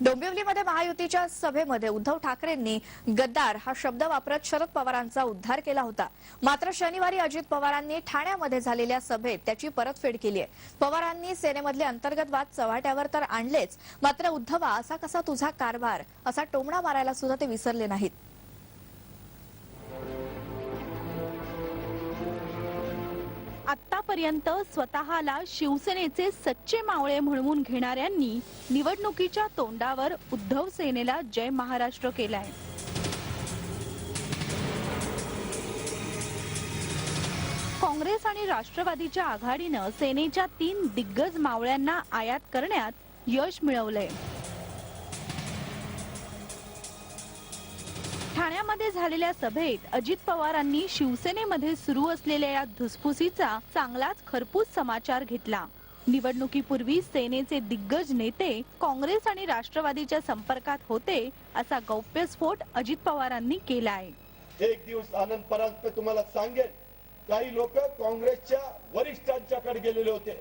डोंबिवलीमध्ये महायुतीच्या सभेमध्ये उद्धव ठाकरेंनी गद्दार हा शब्द वापरत शरद पवारांचा उद्धार केला होता. मात्र शनिवारी अजित पवारांनी ठाण्यामध्ये झालेल्या सभेत त्याची परतफेड केली आहे. पवारांनी सेनेमधले अंतर्गत वाद चव्हाट्यावर तर आणलेच. मात्र उद्धवा असा कसा तुझा कारभार? असा टोमणा मारायला सुद्धा ते विसरले नाहीत. आतापर्यंत स्वतःला शिवसेनेचे सच्चे मावळे म्हणवून घेणाऱ्यांनी निवडणुकीच्या तोंडावर उद्धव सेनेला जय महाराष्ट्र केलाय. काँग्रेस आणि राष्ट्रवादीच्या आघाडीनं सेनेच्या तीन दिग्गज मावळ्यांना आयात करण्यात यश मिळवलंय. ठाण्यामध्ये झालेल्या सभेत अजित पवारांनी शिवसेनेमध्ये सुरू असलेल्या या धुसफुसीचा चांगलाच खरपूस समाचार घेतला. निवडणुकीपूर्वी सेनेचे दिग्गज नेते काँग्रेस आणि राष्ट्रवादीच्या संपर्कात होते असा गौप्यस्फोट अजित पवारांनी केलाय. एक दिवस आनंद परांजपे तुम्हाला सांगेल काही लोक काँग्रेसच्या वरिष्ठांच्याकडे गेलेले होते.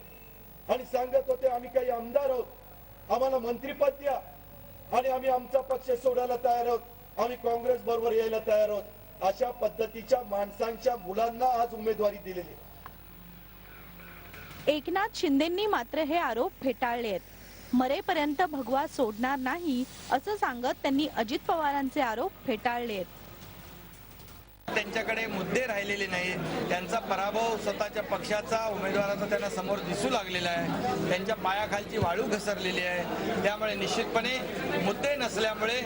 आणि सांगत होते आम्ही काही आमदार आहोत. आम्हाला मंत्रीपद द्या. आणि आम्ही आमचा पक्ष सोडायला तयार आहोत. आम्ही काँग्रेस बरोबर यायला तयार आहोत. अशा पद्धतीच्या माणसांच्या मुलांना आज उमेदवारी दिलेली एकनाथ शिंदेंनी मात्र हे आरोप फेटाळले आहेत. मरेपर्यंत भगवा सोडणार नाही असं सांगत त्यांनी अजित पवारांचे आरोप फेटाळले आहेत. त्यांच्याकडे मुद्दे राहिलेले नाही त्यांचा पराभव स्वतःच्या पक्षाचा उमेदवाराचा त्यांना समोर दिसू लागलेला आहे. त्यांच्या पायाखालची वाळू घसरलेली आहे. त्यामुळे निश्चितपणे मुद्दे नसल्यामुळे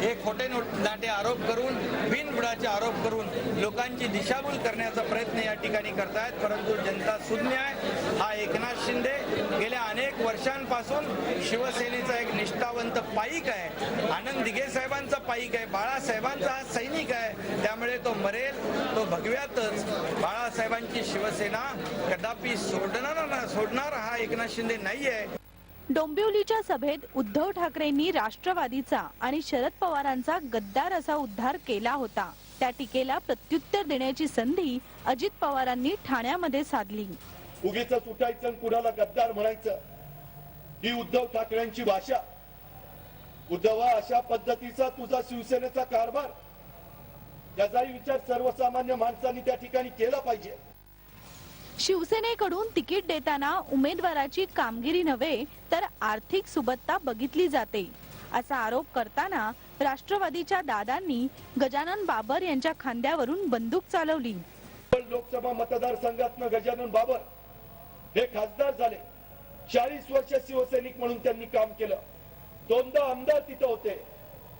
हे खोटे नोट नाटे आरोप करून बिनबुडाचे आरोप करून लोकांची दिशाभूल करण्याचा प्रयत्न या ठिकाणी करतायत. परंतु जनता सुज्ञ आहे. हा एकनाथ शिंदे गेल्या अनेक वर्षांपासून शिवसेनेचा एक निष्ठा पाईक आहे. आनंद दिघे साहेबांचा पाईक आहे. बाळासाहेबांचा हा सैनिक आहे. त्यामुळे तो मरेल. तो भगव्यातच. बाळासाहेबांची शिवसेना कदापि सोडणार ना सोडणार हा एकनाथ शिंदे नाही आहे डोंबिवलीच्या सभेत उद्धव ठाकरेंनी राष्ट्रवादीचा आणि शरद पवारांचा गद्दार असा उद्धार केला होता. त्या टीकेला प्रत्युत्तर देण्याची संधी अजित पवारांनी ठाण्यामध्ये साधली. उगीच उठायचं कुणाला गद्दार म्हणायचं? ही उद्धव ठाकरेंची भाषा. उद्धवा अशा पद्धतीचा तुझा शिवसेनेचा कारभार. याचाही विचार सर्वसामान्य माणसांनी त्या ठिकाणी केला पाहिजे. शिवसेनेकडून तिकीट देताना उमेदवाराची कामगिरी नव्हे तर आर्थिक सुबत्ता बघितली जाते असा आरोप करताना राष्ट्रवादीच्या दादांनी गजानन बाबर यांच्या खांद्यावरून बंदूक चालवली. लोकसभा मतदारसंघातनं गजानन बाबर हे खासदार झाले. चाळीस वर्ष शिवसैनिक म्हणून त्यांनी काम केलं. दोनदा आमदार तिथं होते.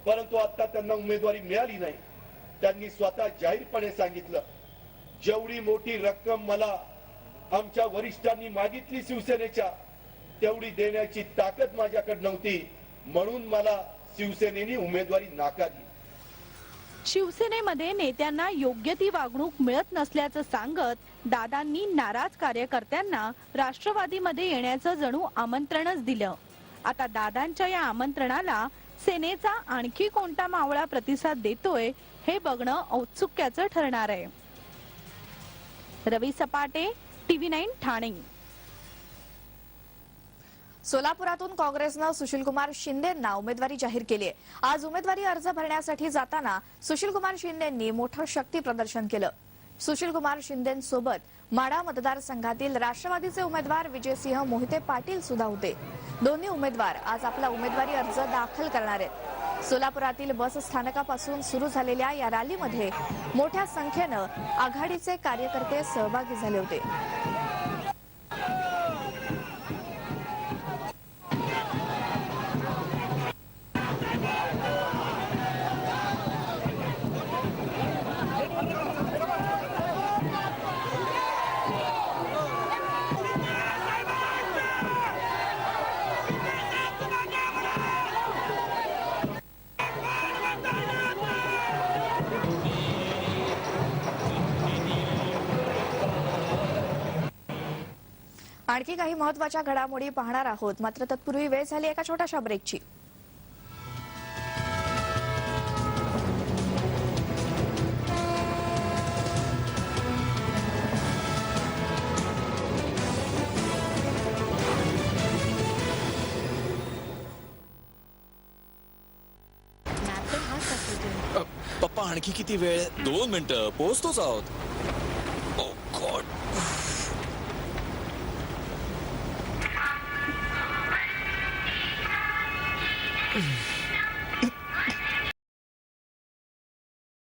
परंतु आता त्यांना उमेदवारी मिळाली नाही. त्यांनी स्वतः जाहीरपणे सांगितलं जेवढी मोठी रक्कम मला आमच्या वरिष्ठांनी मागितली शिवसेनेच्या तेवढी देण्याची ताकद माझ्याकडे नव्हती. म्हणून मला शिवसेनेने उमेदवारी नाकारली. शिवसेनेमध्ये नेत्यांना योग्य ती वागणूक मिळत नसल्याचं सांगत दादांनी नाराज कार्यकर्त्यांना राष्ट्रवादीमध्ये येण्याचं जणू आमंत्रणच दिलं. आता दादांच्या या आमंत्रणाला सेनेचा आणखी कोणता मावळा प्रतिसाद देतोय हे बघणं औत्सुक्याचं ठरणार आहे. रवी सपाटे टीव्ही नाईन ठाणे. सोलापुरातून काँग्रेसनं सुशीलकुमार शिंदेंना उमेदवारी जाहीर केली आहे. आज उमेदवारी अर्ज भरण्यासाठी जाताना सुशीलकुमार शिंदेंनी मोठं शक्ती प्रदर्शन केलं. सुशीलकुमार शिंदेसोबत माडा मतदारसंघातील राष्ट्रवादीचे उमेदवार विजयसिंह मोहिते पाटील सुद्धा होते. दोन्ही उमेदवार आज आपला उमेदवारी अर्ज दाखल करणार आहेत. सोलापुरातील बस स्थानकापासून सुरू झालेल्या या रॅलीमध्ये मोठ्या संख्येनं आघाडीचे कार्यकर्ते सहभागी झाले होते. आणखी काही महत्त्वाच्या घडामोडी पाहणार आहोत. मात्र तत्पूर्वी वेळ झाली एका छोट्याशा ब्रेकची. पप्पा आणखी किती वेळ? दोन मिनिटं. पोहोचतोच आहोत. Mm-hmm.